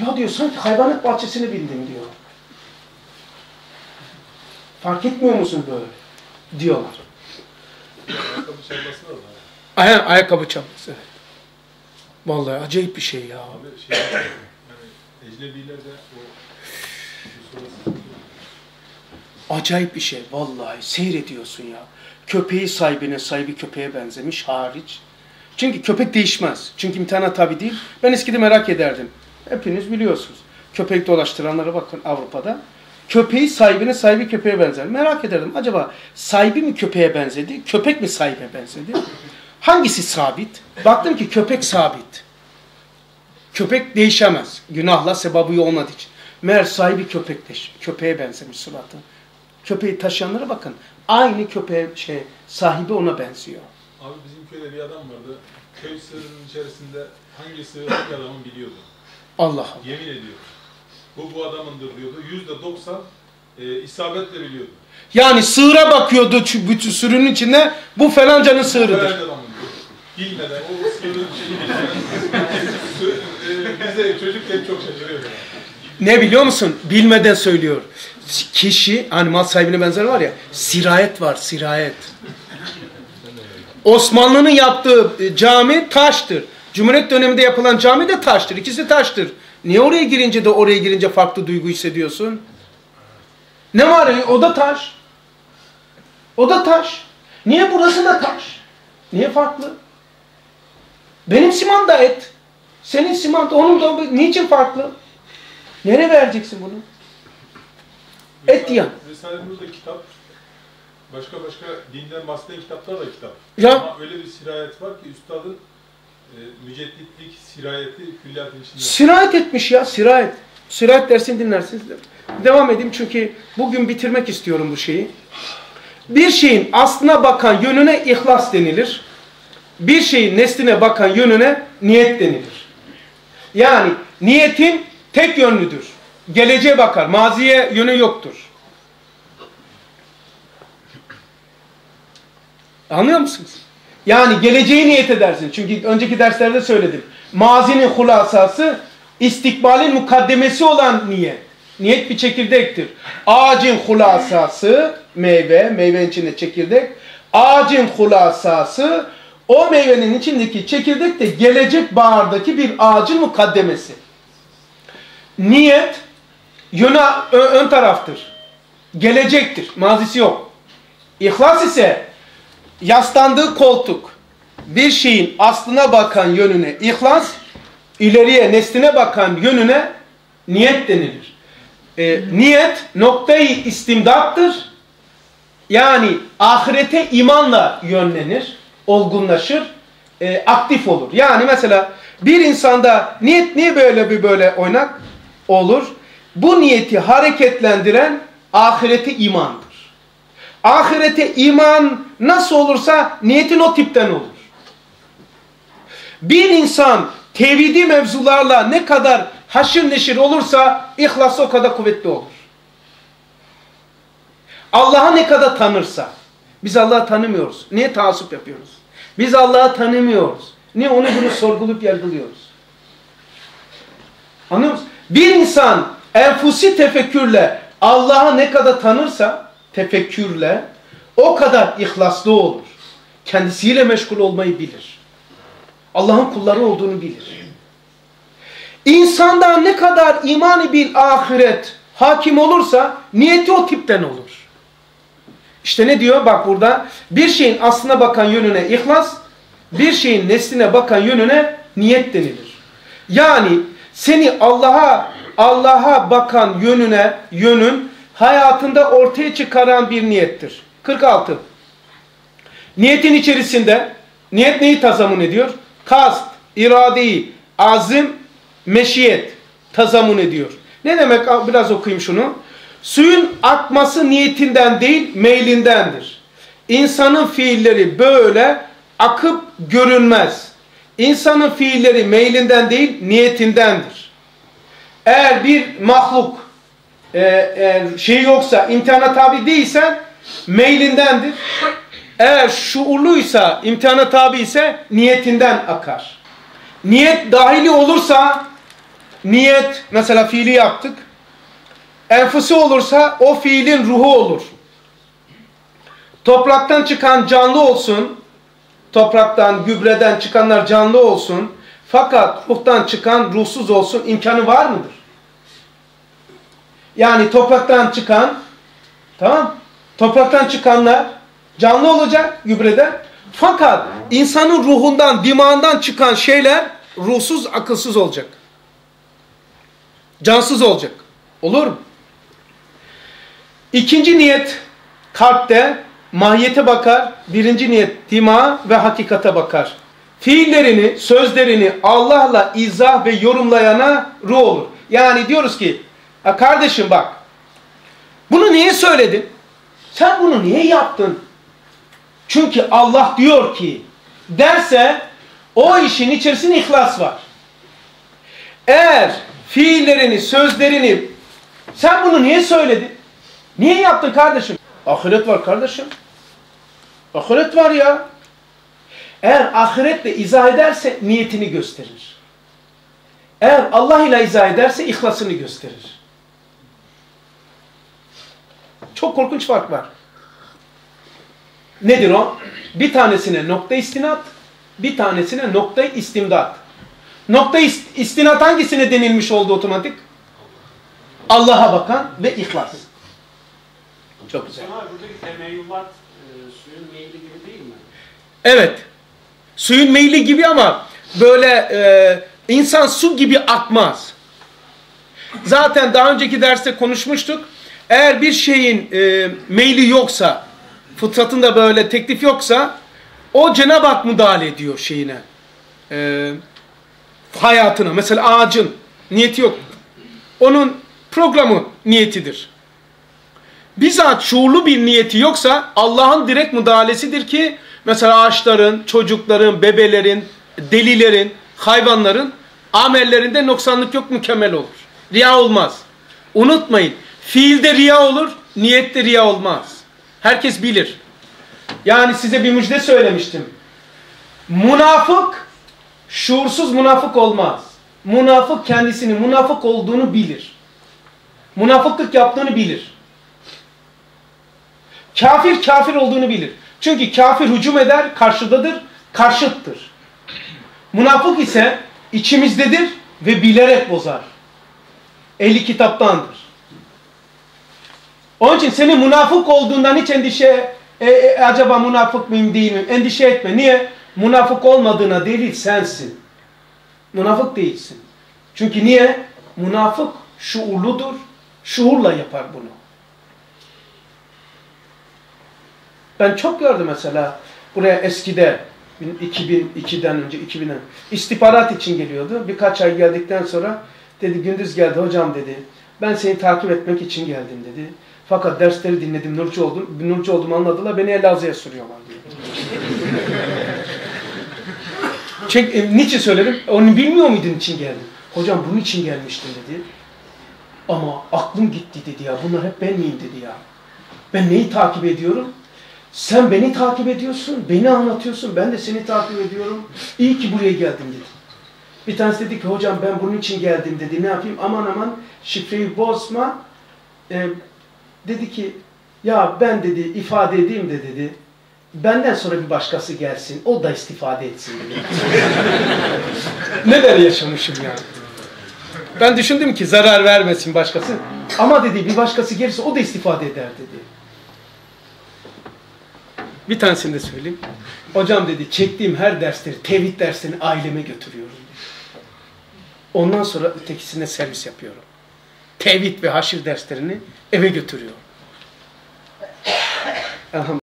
Ya diyor sanki hayvanat bahçesini bildim diyor. Fark etmiyor musun böyle? Diyorlar. Ayakkabı çalması var. Ay ayakkabı çalması. Vallahi acayip bir şey ya. Abi şey yani ecnebilerde o Acayip bir şey vallahi seyrediyorsun ya. Köpeği sahibine sahibi köpeğe benzemiş hariç. Çünkü köpek değişmez. Çünkü imtihana tabi değil. Ben eskide merak ederdim. Hepiniz biliyorsunuz. Köpek dolaştıranlara bakın Avrupa'da. Köpeği sahibine sahibi köpeğe benzer. Merak ederdim. Acaba sahibi mi köpeğe benzedi? Köpek mi sahibe benzedi? Hangisi sabit? Baktım ki köpek sabit. Köpek değişemez. Günahla sebabı olmadığı için. Meğer sahibi köpekleş. Köpeğe benzemiş suratı. Köpeği taşıyanlara bakın. Aynı köpeğe şey sahibi ona benziyor. Abi bizim köyde bir adam vardı. Köy sığırının içerisinde hangi sığır hangi adamın biliyordu. Allah Allah. Yemin ediyor. Bu bu adamındır diyordu. Yüzde doksan e, isabetle biliyordu. Yani sığıra bakıyordu bütün sürünün içinde. Bu falancanın sığırıdır. Diyor. Bilmeden o sığırın şeyini bize çocukken çok şaşırıyordu. Ne biliyor musun? Bilmeden söylüyor. Kişi, hani mal sahibine benzer var ya, sirayet var, sirayet. Osmanlı'nın yaptığı e, cami taştır. Cumhuriyet döneminde yapılan cami de taştır. İkisi taştır. Niye oraya girince de oraya girince farklı duygu hissediyorsun? Ne var ya? O da taş. O da taş. Niye burası da taş? Niye farklı? Benim siman da et. Senin siman da onun da niçin farklı? Nereye vereceksin bunu? Et yiyen. Risale-i kitap. Başka başka dinden bahseden kitaplar da kitap. Ya. Ama öyle bir sirayet var ki üstadın e, sirayeti külliyatın içinde. Sirayet etmiş ya, sirayet. Sirayet dersini dinlersiniz. Devam edeyim çünkü bugün bitirmek istiyorum bu şeyi. Bir şeyin aslına bakan yönüne ihlas denilir. Bir şeyin nesline bakan yönüne niyet denilir. Yani niyetin tek yönlüdür. Geleceğe bakar, maziye yönü yoktur. Anlıyor musunuz? Yani geleceği niyet edersin. Çünkü önceki derslerde söyledim. Mazinin hulasası istikbalin mukaddemesi olan niyet. Niyet bir çekirdektir. Ağacın hulasası meyve, meyvenin içinde çekirdek. Ağacın hulasası o meyvenin içindeki çekirdek de gelecek bahardaki bir ağacın mukaddemesi. Niyet yönü ö- ön taraftır. Gelecektir. Mazisi yok. İhlas ise yaslandığı koltuk bir şeyin aslına bakan yönüne ihlas, ileriye nesline bakan yönüne niyet denilir. E, niyet noktayı istimdattır. Yani ahirete imanla yönlenir, olgunlaşır, e, aktif olur. Yani mesela bir insanda niyet niye böyle bir böyle oynak olur? Bu niyeti hareketlendiren ahirete imandır. Ahirete iman nasıl olursa niyetin o tipten olur. Bir insan tevhidi mevzularla ne kadar haşır neşir olursa ihlası o kadar kuvvetli olur. Allah'ı ne kadar tanırsa, biz Allah'ı tanımıyoruz. Niye taassup yapıyoruz? Biz Allah'ı tanımıyoruz. Niye onu bunu sorgulup yargılıyoruz? Anlıyor musun? Bir insan enfusi tefekkürle Allah'ı ne kadar tanırsa, tefekkürle, o kadar ihlaslı olur. Kendisiyle meşgul olmayı bilir. Allah'ın kulları olduğunu bilir. İnsanda ne kadar imani bir ahiret hakim olursa niyeti o tipten olur. İşte ne diyor? Bak burada bir şeyin aslına bakan yönüne ihlas, bir şeyin nesline bakan yönüne niyet denilir. Yani seni Allah'a Allah'a bakan yönüne yönün hayatında ortaya çıkaran bir niyettir. 46. Niyetin içerisinde niyet neyi tazamun ediyor? Kast, iradeyi, azim, meşiyet tazamun ediyor. Ne demek? Biraz okuyayım şunu. Suyun akması niyetinden değil, meylindendir. İnsanın fiilleri böyle akıp görünmez. İnsanın fiilleri meylinden değil, niyetindendir. Eğer bir mahluk e, eğer şey yoksa, imtihana tabi değilsen meylindendir. Eğer şuurluysa, imtihana tabi ise niyetinden akar. Niyet dahili olursa niyet mesela fiili yaptık. Enfusi olursa o fiilin ruhu olur. Topraktan çıkan canlı olsun. Topraktan, gübreden çıkanlar canlı olsun. Fakat ruhtan çıkan ruhsuz olsun imkanı var mıdır? Yani topraktan çıkan tamam topraktan çıkanlar canlı olacak gübreden. Fakat insanın ruhundan, dimağından çıkan şeyler ruhsuz, akılsız olacak. Cansız olacak. Olur mu? İkinci niyet kalpte mahiyete bakar. Birinci niyet dima ve hakikate bakar. Fiillerini, sözlerini Allah'la izah ve yorumlayana ruh olur. Yani diyoruz ki kardeşim bak bunu niye söyledin? Sen bunu niye yaptın? Çünkü Allah diyor ki derse o işin içerisinde ihlas var. Eğer fiillerini, sözlerini sen bunu niye söyledin? Niye yaptın kardeşim? Ahiret var kardeşim. Ahiret var ya. Eğer ahiretle izah ederse niyetini gösterir. Eğer Allah ile izah ederse ihlasını gösterir. Çok korkunç fark var. Nedir o? Bir tanesine nokta istinat, bir tanesine nokta istimdat. Nokta istinat hangisine denilmiş oldu otomatik? Allah'a bakan ve ihlas. Çok güzel. Ama buradaki temeyyulat e, suyun meyli gibi değil mi? Evet. Suyun meyli gibi ama böyle e, insan su gibi akmaz. Zaten daha önceki derste konuşmuştuk. Eğer bir şeyin e, meyli yoksa, fıtratında böyle teklif yoksa, o Cenab-ı Hak müdahale ediyor şeyine. E, hayatına. Mesela ağacın niyeti yok. Onun programı niyetidir. Bizzat şuurlu bir niyeti yoksa Allah'ın direkt müdahalesidir ki mesela ağaçların, çocukların, bebelerin, delilerin, hayvanların amellerinde noksanlık yok mükemmel olur. Riya olmaz. Unutmayın fiilde riya olur, niyette riya olmaz. Herkes bilir. Yani size bir müjde söylemiştim. Münafık şuursuz münafık olmaz. Münafık kendisini münafık olduğunu bilir. Münafıklık yaptığını bilir. Kafir kafir olduğunu bilir. Çünkü kafir hücum eder, karşıdadır, karşıttır. Münafık ise içimizdedir ve bilerek bozar. Ehli kitaptandır. Onun için senin münafık olduğundan hiç endişe, e, e, acaba münafık mıyım değil miyim? Endişe etme. Niye? Münafık olmadığına delil sensin. Münafık değilsin. Çünkü niye? Münafık şuurludur. Şuurla yapar bunu. Ben çok gördüm mesela buraya eskide 2002'den önce 2000'den istihbarat için geliyordu. Birkaç ay geldikten sonra dedi gündüz geldi hocam dedi. Ben seni takip etmek için geldim dedi. Fakat dersleri dinledim Nurcu oldum. Nurcu olduğumu anladılar. Beni Elazığ'a sürüyorlar diyor. Çünkü, e, niçin söyledim? Onu bilmiyor muydun için geldim? Hocam bunun için gelmiştim dedi. Ama aklım gitti dedi ya. Bunlar hep ben miyim dedi ya. Ben neyi takip ediyorum? Sen beni takip ediyorsun, beni anlatıyorsun, ben de seni takip ediyorum. İyi ki buraya geldim dedi. Bir tanesi dedi ki hocam ben bunun için geldim dedi. Ne yapayım? Aman aman şifreyi bozma. Ee, dedi ki ya ben dedi ifade edeyim de dedi. Benden sonra bir başkası gelsin. O da istifade etsin dedi. Neler yaşamışım ya. Ben düşündüm ki zarar vermesin başkası. Ama dedi bir başkası gelirse o da istifade eder dedi. Bir tanesini de söyleyeyim. Hocam dedi çektiğim her dersleri, tevhid derslerini aileme götürüyorum. Dedi. Ondan sonra ötekisine servis yapıyorum. Tevhid ve haşir derslerini eve götürüyorum. Elhamdülillah.